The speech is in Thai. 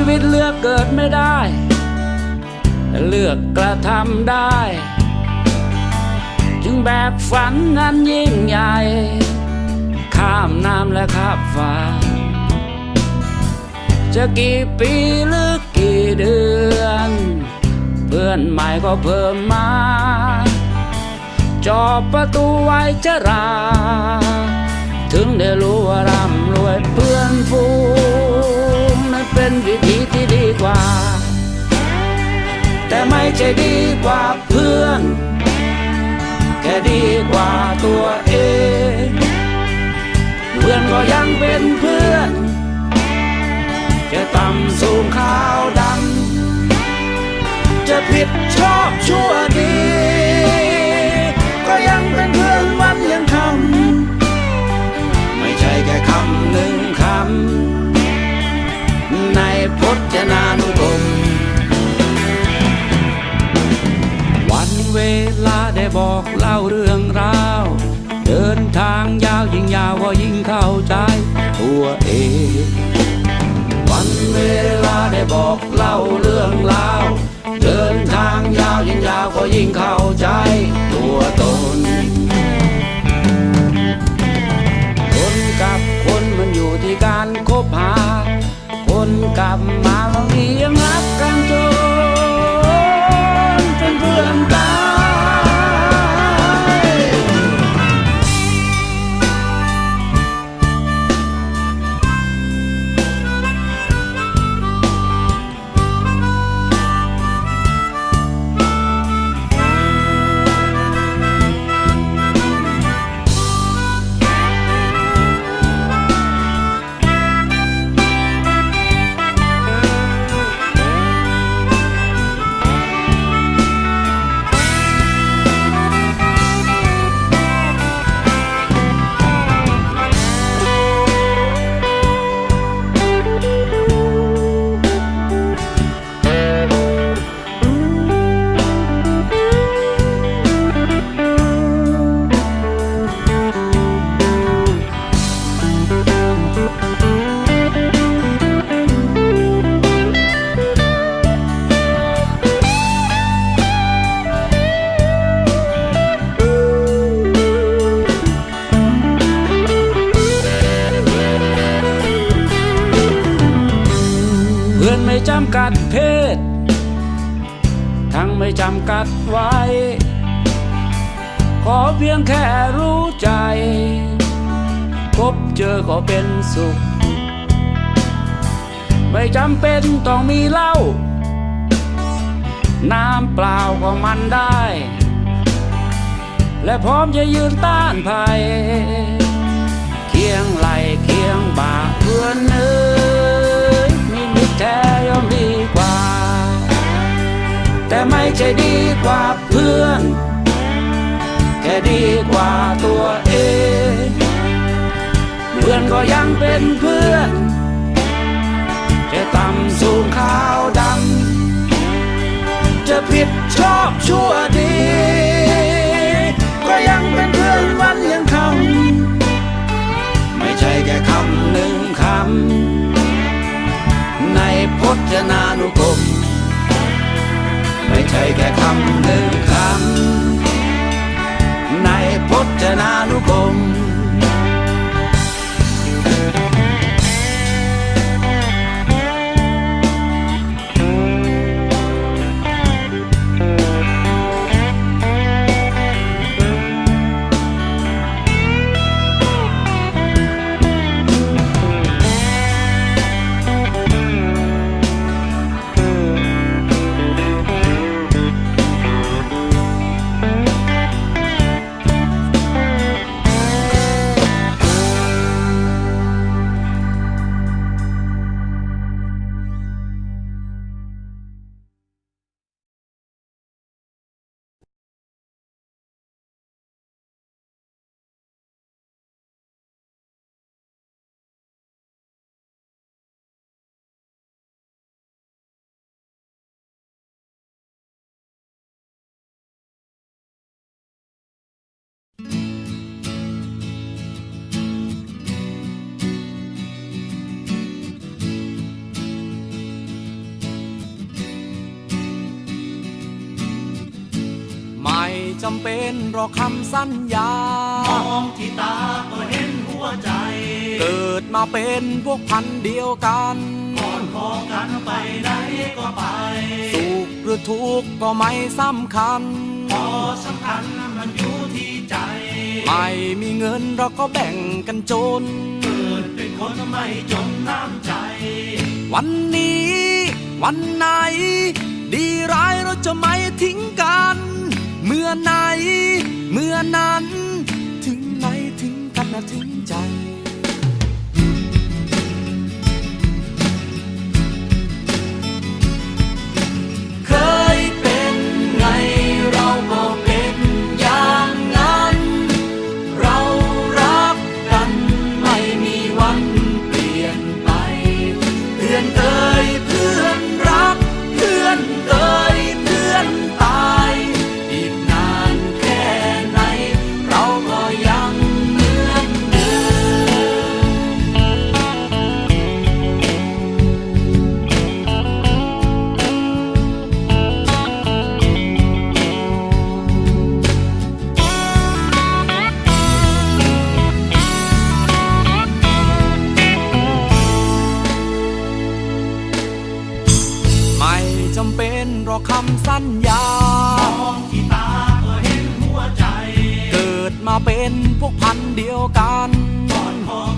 ชีวิตเลือกเกิดไม่ได้ แต่เลือกกระทำได้ จึงแบกฝันนั้นยิ่งใหญ่ ข้ามน้ำและข้ามฟ้า จะกี่ปีหรือกี่เดือน เพื่อนใหม่ก็เพิ่มมาจอบประตูไว้จะรา ถึงได้รู้ว่าร่ำรวยเพื่อนฟู เป็นวิธีที่ดีกว่า แต่ไม่ใช่ดีกว่าเพื่อน แค่ดีกว่าตัวเอง เพื่อนก็ยังเป็นเพื่อน จะต่ำสูงขาวดำจะผิดชอบชั่วดี เล่าเรื่องราว เดินทางยาวยิ่งยาวก็ยิ่งเข้าใจตัวตน คนกับคนมันอยู่ที่การคบหา คนกับมาบางทียังรักกัน ไม่จำกัดไว้ ขอเพียงแค่รู้ใจ พบเจอก็เป็นสุข ไม่จำเป็นต้องมีเหล้าน้ำเปล่าก็มันได้ และพร้อมจะยืนต้านภัย เป็นเพื่อน จะต่ำสูงขาวดำ จะผิดชอบชั่วดี ก็ยังเป็นเพื่อนวันยังคำ ไม่ใช่แค่คำหนึ่งคำ ในพจนานุกรม ไม่ใช่แค่คำหนึ่งคำ ในพจนานุกรม จำเป็นหรอกคำสัญญามองที่ตาก็เห็นหัวใจ เกิดมาเป็นพวกพันธุ์เดียวกันก่อนพอกันไปไหนก็ไป สุขหรือทุกข์ก็ไม่สำคัญพอสำคัญมันอยู่ที่ใจ ไม่มีเงินเราก็แบ่งกันจน เกิดเป็นคนไม่จนน้ำใจ วันนี้ วันไหน ดีร้ายเราจะไม่ทิ้งกัน เมื่อไหน เมื่อนั้น ถึงไหนถึงกันนะถึงใจ เคยเป็นไงเราก็เป็น เป็นพวกพันเดียวกันก่อนพอกันไปไหน